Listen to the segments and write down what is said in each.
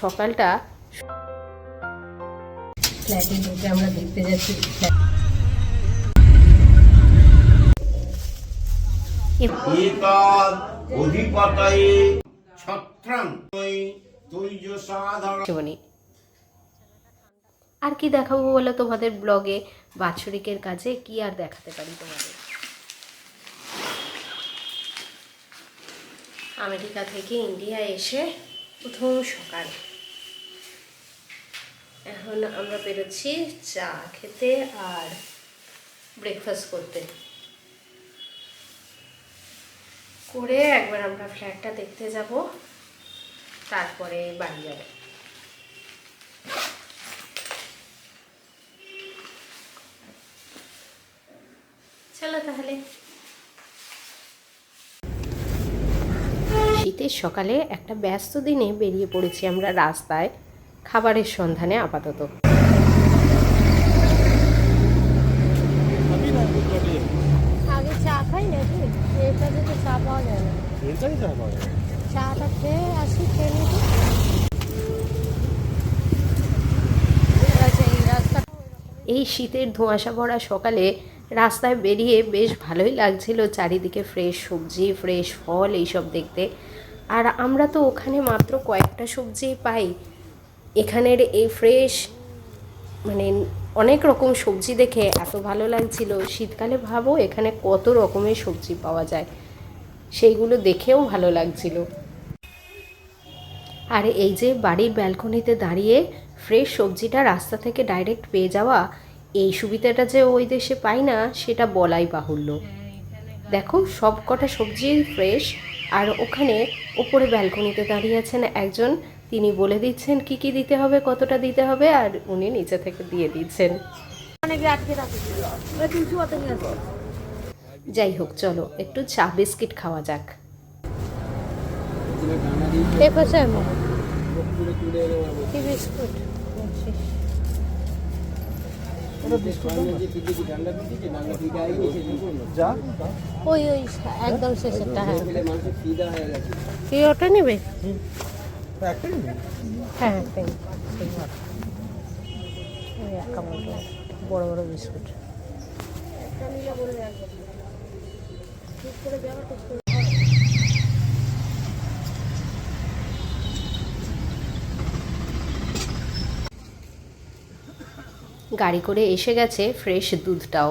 সকালটা ফ্ল্যাটে ঢুকে আমরা দেখতে যাচ্ছি। আর কি দেখাবো বলো তোমাদের ব্লগে? বাৎসরিকের কাজে কি আর দেখাতে পারি তোমাদের? আমেরিকা থেকে ইন্ডিয়া এসে প্রথম সকাল। এখন আমরা বেরোচ্ছি চা খেতে আর ব্রেকফাস্ট করতে। করে একবার আমরা ফ্ল্যাটটা দেখতে যাব, তারপরে বাড়ি যাব। চলো তাহলে। শীতের সকালে একটা ব্যস্ত দিনে বেরিয়ে পড়েছি আমরা রাস্তায়। খাবারের সন্ধানে আপাতত। আগে চা খাই নাকি? এটাতে তো চা পাওয়া যায় না। চাটা খেয়ে আসি খেয়ে এই রাস্তা এই শীতের ধোঁয়াশা ভরা সকালে রাস্তায় বেরিয়ে বেশ ভালোই লাগছিল চারিদিকে ফ্রেশ সবজি ফ্রেশ ফল এইসব দেখতে। আর আমরা তো ওখানে মাত্র কয়েকটা সবজি পাই। এখানের এই ফ্রেশ মানে অনেক রকম সবজি দেখে এত ভালো লাগছিল। শীতকালে ভাবো, এখানে কত রকমের সবজি পাওয়া যায়। সেইগুলো দেখেও ভালো লাগছিল। আর এই যে বাড়ির ব্যালকনিতে দাঁড়িয়ে ফ্রেশ সবজিটা রাস্তা থেকে ডাইরেক্ট পেয়ে যাওয়া, এই সুবিধাটা যে ওই দেশে পাই না, সেটা বলাই বাহুল্য। দেখো সব কটা সবজি ফ্রেশ আর ওখানে ওপরে ব্যালকনিতে দাঁড়িয়ে আছেন একজন তিনি বলে দিচ্ছেন কি কি দিতে হবে কতটা দিতে হবে আর উনি নিচে থেকে দিয়ে দিচ্ছেন। যাই হোক চলো একটু চা বিস্কিট খাওয়া যাক। ওই ওই একদম শেষেরটা হ্যাঁ। কি ওটা নেবে? হ্যাঁ বড় বড় বিস্কুট। গাড়ি করে এসে গেছে ফ্রেশ দুধটাও।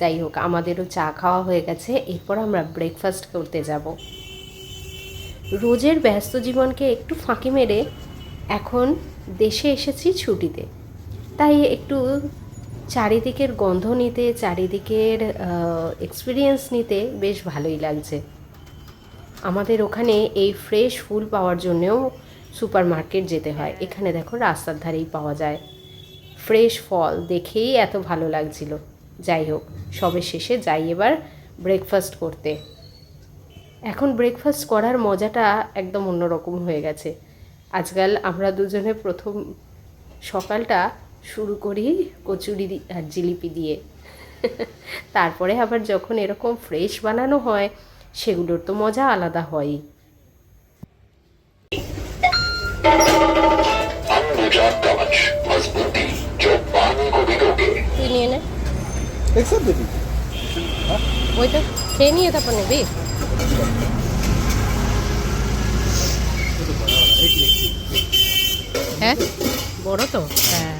যাই হোক, আমাদেরও চা খাওয়া হয়ে গেছে, এরপর আমরা ব্রেকফাস্ট করতে যাব। রোজের ব্যস্ত জীবনকে একটু ফাঁকি মেরে এখন দেশে এসেছি ছুটিতে। তাই একটু চারিদিকের গন্ধ নিতে, চারিদিকের এক্সপিরিয়েন্স নিতে বেশ ভালোই লাগছে। আমাদের ওখানে এই ফ্রেশ ফুল পাওয়ার জন্যেও সুপার মার্কেট যেতে হয়। এখানে দেখো রাস্তার ধারেই পাওয়া যায়। ফ্রেশ ফল দেখেই এত ভালো লাগছিল। যাই হোক, সবে শেষে যাই এবার ব্রেকফাস্ট করতে। এখন ব্রেকফাস্ট করার মজাটা একদম অন্যরকম হয়ে গেছে। আজকাল আমরা দুজনে প্রথম সকালটা শুরু করি কচুরি আর জিলিপি দিয়ে। তারপরে আবার যখন এরকম ফ্রেশ বানানো হয় সেগুলোর তো মজা আলাদা হয়ই। তুই নিয়ে নেই ওইটা খেয়ে নিয়ে তারপর নেবি। হ্যাঁ? বড় তো? হ্যাঁ।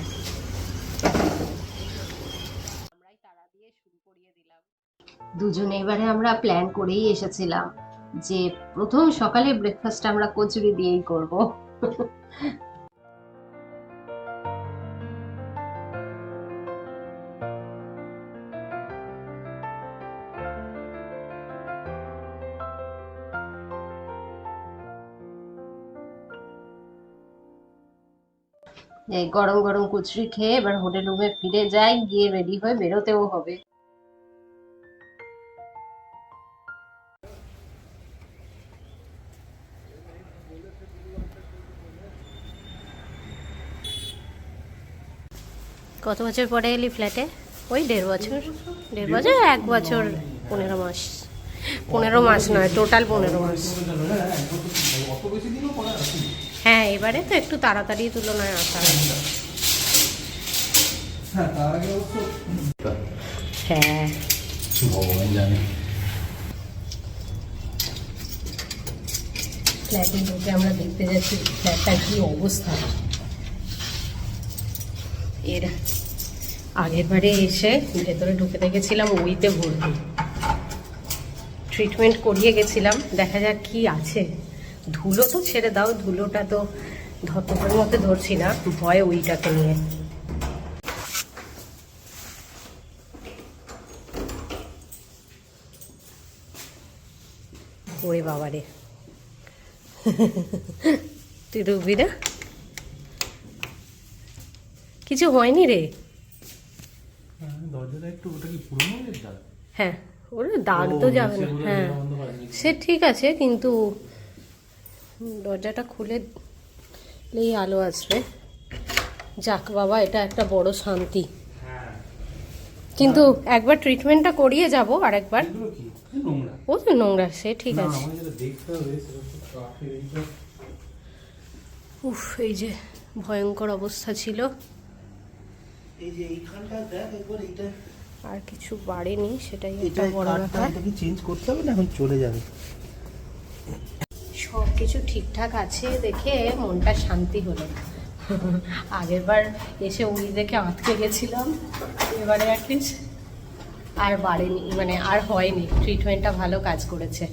দুজনে এবারে আমরা প্ল্যান করেই এসেছিলাম যে প্রথম সকালে ব্রেকফাস্ট আমরা কচুরি দিয়েই করব। এই গরম গরম কচুরি খেয়ে এবার হোটেল রুমে ফিরে যাই গিয়ে রেডি হয়ে বেরোতেও হবে। কত বছর পরে এলি ফ্ল্যাটে ওই দেড় বছর। দেড় বছর? এক বছর। পনেরো মাস। পনেরো মাস নয় টোটাল পনেরো মাস। হ্যাঁ এবারে তো একটু তাড়াতাড়ি তুলনায় আসা হয়েছে। হ্যাঁ হ্যাঁ। ভগবান জানে। ফ্ল্যাটে ঢুকে আমরা দেখতে যাচ্ছি কি অবস্থা। এর আগের বারে এসে ভেতরে ঢুকে দেখেছিলাম ওইতে ভর্তি। ট্রিটমেন্ট করিয়ে গেছিলাম দেখা যাক কি আছে। ধুলো তো ছেড়ে দাও ধুলোটা তো ধতপের মধ্যে ধরছি না ভয় ওইটাকে নিয়ে। ওরে বাবারে। তুই ঢুকবি না? কিছু হয়নি রে? হ্যাঁ, হ্যাঁ ওর দাগ তো যাবে না হ্যাঁ। সে ঠিক আছে কিন্তু দরজাটা খুলে দিলেই আলো আসবে। যাক বাবা এটা একটা বড় শান্তি। কিন্তু একবার ট্রিটমেন্টটা করিয়ে যাব আর একবার ও তো নোংরা সে ঠিক আছে। উফ এই যে ভয়ঙ্কর অবস্থা ছিল। এই যে এইখানটা দেখ একবার এইটা আর কিছু বাড়েনি সেটাই একটা এটা বড় ব্যাপার। এটা কি চেঞ্জ করতে হবে না এখন চলে যাবে? সব কিছু ঠিকঠাক আছে দেখে মনটা শান্তি হলো আগেরবার এসে উড়ি দেখে আটকে গেছিলাম, এবারে অ্যাটলিস্ট আর বাড়েনি মানে আর হয়নি ট্রিটমেন্টটা ভালো কাজ করেছে।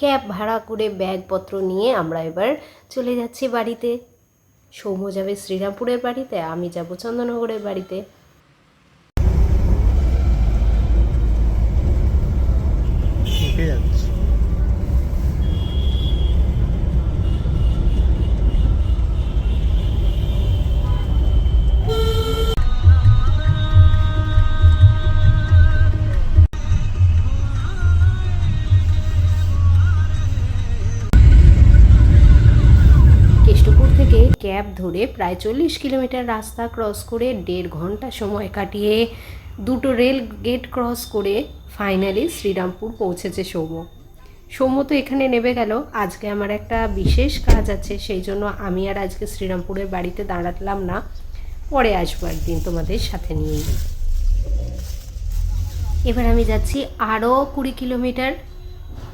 ক্যাব ভাড়া করে ব্যাগপত্র নিয়ে আমরা এবার চলে যাচ্ছি বাড়িতে। সৌম্য যাবে শ্রীরামপুরের বাড়িতে, আমি যাব চন্দননগরের বাড়িতে। ক্যাব ধরে প্রায় চল্লিশ কিলোমিটার রাস্তা ক্রস করে দেড় ঘণ্টা সময় কাটিয়ে দুটো রেল গেট ক্রস করে ফাইনালি শ্রীরামপুর পৌঁছেছে সৌম্য। সৌম্য তো এখানে নেমে গেল। আজকে আমার একটা বিশেষ কাজ আছে, সেই জন্য আমি আর আজকে শ্রীরামপুরের বাড়িতে দাঁড়ালাম না। পরে আসব একদিন তোমাদের সাথে নিয়েই এবার আমি যাচ্ছি আরও কুড়ি কিলোমিটার।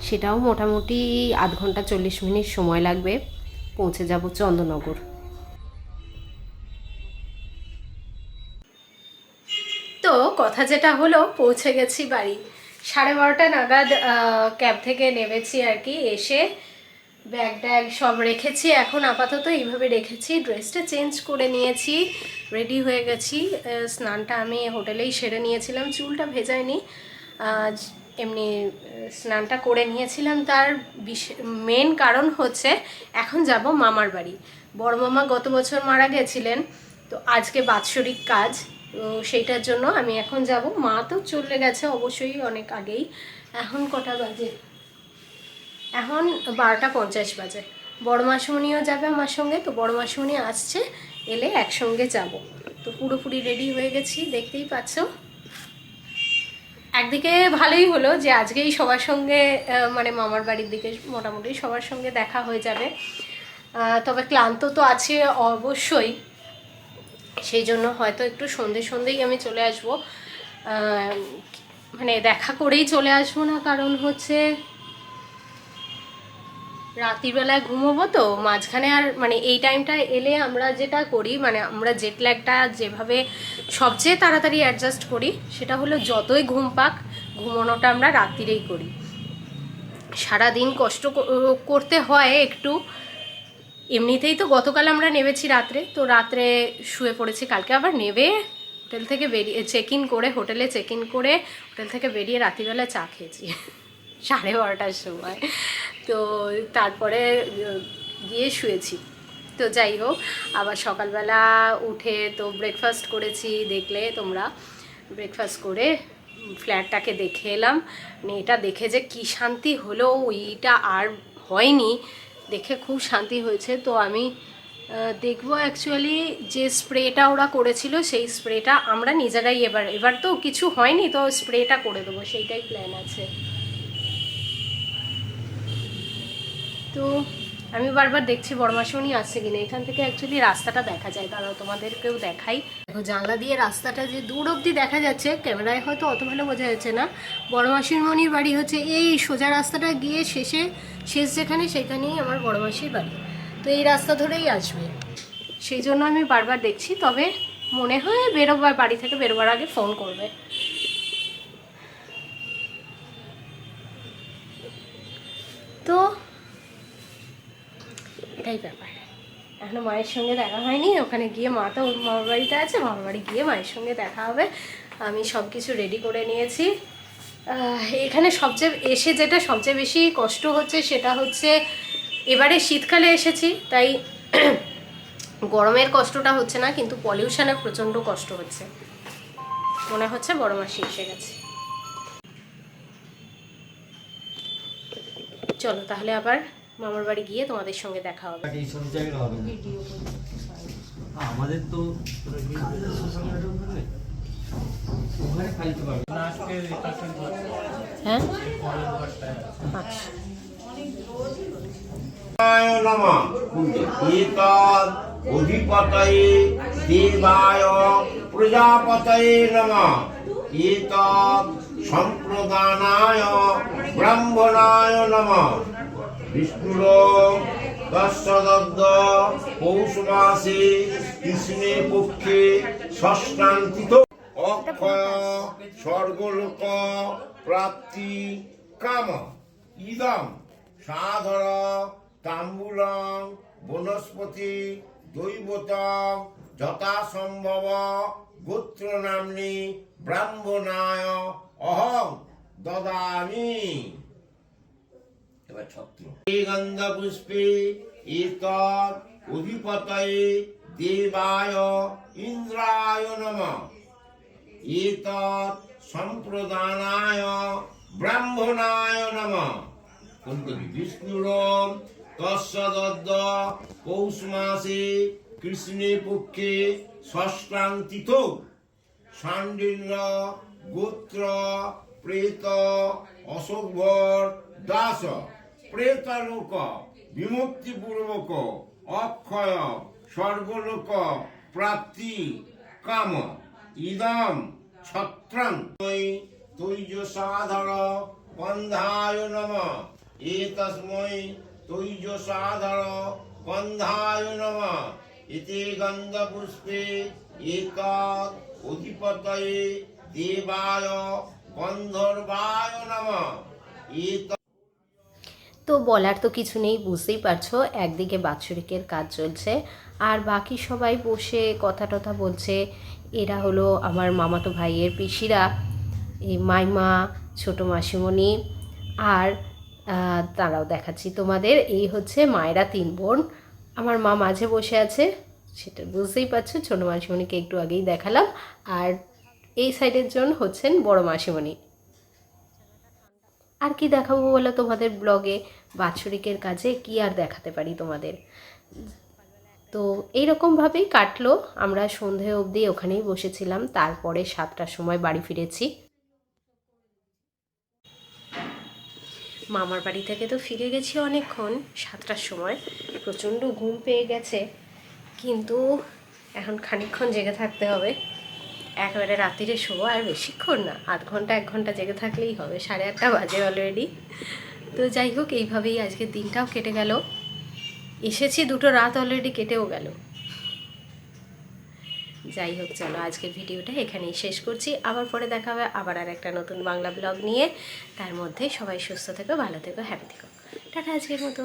সেটাও মোটামুটি আধ ঘণ্টা চল্লিশ মিনিট সময় লাগবে। পৌঁছে যাব চন্দননগর। কথা যেটা হলো, পৌঁছে গেছি বাড়ি। সাড়ে বারোটা নাগাদ ক্যাব থেকে নেমেছি আর কি, এসে ব্যাগ ট্যাগ সব রেখেছি। এখন আপাতত এইভাবে রেখেছি। ড্রেসটা চেঞ্জ করে নিয়েছি, রেডি হয়ে গেছি। স্নানটা আমি হোটেলেই সেরে নিয়েছিলাম, চুলটা ভেজাইনি আজ এমনি স্নানটা করে নিয়েছিলাম। তার মেন কারণ হচ্ছে এখন যাব মামার বাড়ি। বড় মামা গত বছর মারা গেছিলেন, তো আজকে বাৎসরিক কাজ। তো সেইটার জন্য আমি এখন যাব। মা তো চলে গেছে অবশ্যই অনেক আগেই। এখন কটা বাজে? এখন বারোটা পঞ্চাশ বাজে। বড় মাসুমনিও যাবে আমার সঙ্গে, তো বড় মাসুমনি আসছে, এলে একসঙ্গে যাব। তো পুরোপুরি রেডি হয়ে গেছি, দেখতেই পাচ্ছ। একদিকে ভালোই হলো যে আজকেই সবার সঙ্গে মানে মামার বাড়ির দিকে মোটামুটি সবার সঙ্গে দেখা হয়ে যাবে। তবে ক্লান্ত তো আছে অবশ্যই। সেই জন্য হয়তো একটু সন্ধে সন্ধেই আমি চলে আসব। মানে দেখা করেই চলে আসব না, কারণ হচ্ছে রাত্রিবেলায় ঘুমোবো তো, মাঝখানে আর মানে এই টাইমটা এলে আমরা যেটা করি মানে আমরা জেট ল্যাগটা যেভাবে সবচেয়ে তাড়াতাড়ি অ্যাডজাস্ট করি, সেটা হলো যতই ঘুম পাক, ঘুমোনোটা আমরা রাত্রিরেই করি। সারাদিন কষ্ট করতে হয় একটু এমনিতেই তো গতকাল আমরা নেমেছি রাত্রে, তো রাত্রে শুয়ে পড়েছি, কালকে আবার নেবে। হোটেল থেকে বেরিয়ে চেক ইন করে, হোটেলে চেক ইন করে, হোটেল থেকে বেরিয়ে রাত্রিবেলা চা খেয়েছি। সাড়ে বারোটার সময়। তো তারপরে গিয়ে শুয়েছি। তো যাই হোক, আবার সকালবেলা উঠে তো ব্রেকফাস্ট করেছি, দেখলে তোমরা। ব্রেকফাস্ট করে ফ্ল্যাটটাকে দেখে এলাম। এটা দেখে যে কি শান্তি হলো, ওইটা আর হয়নি। দেখে খুব শান্তি হয়েছে। তো আমি দেখব অ্যাকচুয়ালি যে স্প্রেটা ওরা করেছিল, সেই স্প্রেটা আমরা নিজেরাই এবার এবার তো কিছু হয়নি তো স্প্রেটা করে দেবো, সেইটাই প্ল্যান আছে। তো আমি বারবার দেখছি বড়মাসুনি আসছে কিনা? এখান থেকে অ্যাকচুয়ালি রাস্তাটা দেখা যায় দাঁড়াও তোমাদেরকেও দেখাই। দেখো, জানলা দিয়ে রাস্তাটা যে দূর অবধি দেখা যাচ্ছে, ক্যামেরায় হয়তো অত ভালো বোঝা যাচ্ছে না। বড়মাসির মনির বাড়ি হচ্ছে এই সোজা রাস্তাটা গিয়ে শেষে, শেষ যেখানে সেখানেই আমার বড়মাসির বাড়ি। তো এই রাস্তা ধরেই আসবে। সেই জন্য আমি বারবার দেখছি, তবে মনে হয় বেরোবার, বাড়ি থেকে বেরোবার আগে ফোন করবে। এটাই ব্যাপার। এখনও মায়ের সঙ্গে দেখা হয়নি, ওখানে গিয়ে মা তো মামার বাড়িতে আছে, মামার বাড়ি গিয়ে মায়ের সঙ্গে দেখা হবে। আমি সব কিছু রেডি করে নিয়েছি। এখানে সবচেয়ে, এসে যেটা সবচেয়ে বেশি কষ্ট হচ্ছে সেটা হচ্ছে এবারে শীতকালে এসেছি, তাই গরমের কষ্টটা হচ্ছে না, কিন্তু পলিউশনের প্রচণ্ড কষ্ট হচ্ছে। মনে হচ্ছে বড় মাসি এসে গেছে। চলো তাহলে আবার মামার বাড়ি গিয়ে তোমাদের সঙ্গে দেখা হবে। না। আমাদের তো হ্যাঁ? আচ্ছা। অধিপতয়ে দেবায় প্রজাপতয়ে নম। এতদ সম্প্রদানায় ব্রাহ্মণায় নম। বিষ্ণুর দশদদ্দ পৌষ মাসে কৃষ্ণে পক্ষে ষষ্ঠান্তিত অক্ষয়, স্বর্গলোক, প্রাপ্তি, কাম, ইদম, সাধর, তাম্বুলং, বনস্পতি দৈবতং যথাসম্ভব গোত্র নাম্নি ব্রাহ্মণায়, অহং, দদামি। এবার ছত্র। গন্ধ পুষ্পে এতদ অধিপতয়ে দেবায় ইন্দ্রায় নমঃ। এতৎ সম্প্রদানায় ব্রাহ্মণায় নম। কুন্তবি বিষ্ণুর তৎসদদ্দ পৌষ মাসে কৃষ্ণে পক্ষে ষষ্ঠান্তিত সান্ডিল্য গোত্র প্রেত অশোকভর দাস। প্রেতলোক, বিমুক্তিপূর্বক, অক্ষয়, স্বর্গলোক, প্রাপ্তি, কাম, ইদম, ছত্রং। তৈজ সাধর বন্ধায় নম। এতস্মৈ তৈজ সাধর বন্ধায় নম। এতে গন্ধপুষ্পে এতৎ অধিপতয়ে দেবায়, গন্ধর্বায় নম। এত তো বলার তো কিছু নেই, বুঝতেই পারছ। একদিকে বাৎসরিকের কাজ চলছে, আর বাকি সবাই বসে কথা টথা বলছে, এরা হলো আমার মামাতো ভাইয়ের পিসিরা, এই মাইমা, ছোটো মাসিমণি, আর তারাও দেখাচ্ছি তোমাদের, এই হচ্ছে মায়েরা তিন বোন। আমার মা মাঝে বসে আছে, সেটা বুঝতেই পারছ, ছোটো মাসিমণিকে একটু আগেই দেখালাম, আর এই সাইডের জন হচ্ছেন বড় মাসিমণি। আর কি দেখাবো বলো তোমাদের ব্লগে? বাৎসরিকের কাজে কি আর দেখাতে পারি তোমাদের? তো এইরকমভাবেই কাটলো। আমরা সন্ধে অবধি ওখানেই বসেছিলাম। তারপরে সাতটার সময় বাড়ি ফিরেছি। মামার বাড়ি থেকে তো ফিরে গেছি অনেকক্ষণ। সাতটার সময়। প্রচণ্ড ঘুম পেয়ে গেছে। কিন্তু এখন খানিকক্ষণ জেগে থাকতে হবে। একেবারে রাত্রিরে শোবো আর বেশিক্ষণ না। আধ ঘণ্টা, এক ঘণ্টা জেগে থাকলেই হবে। সাড়ে আটটা বাজে অলরেডি তো যাই হোক, এইভাবেই আজকের দিনটাও কেটে গেল। এসেছি দুটো রাত অলরেডি কেটেও গেল। যাই হোক, চলো আজকের ভিডিওটা এখানেই শেষ করছি। আবার পরে দেখা হবে, আবার আর একটা নতুন বাংলা ব্লগ নিয়ে। তার মধ্যে সবাই সুস্থ থেকো, ভালো থেকো হ্যাপি থেকো। টাটা আজকের মতো।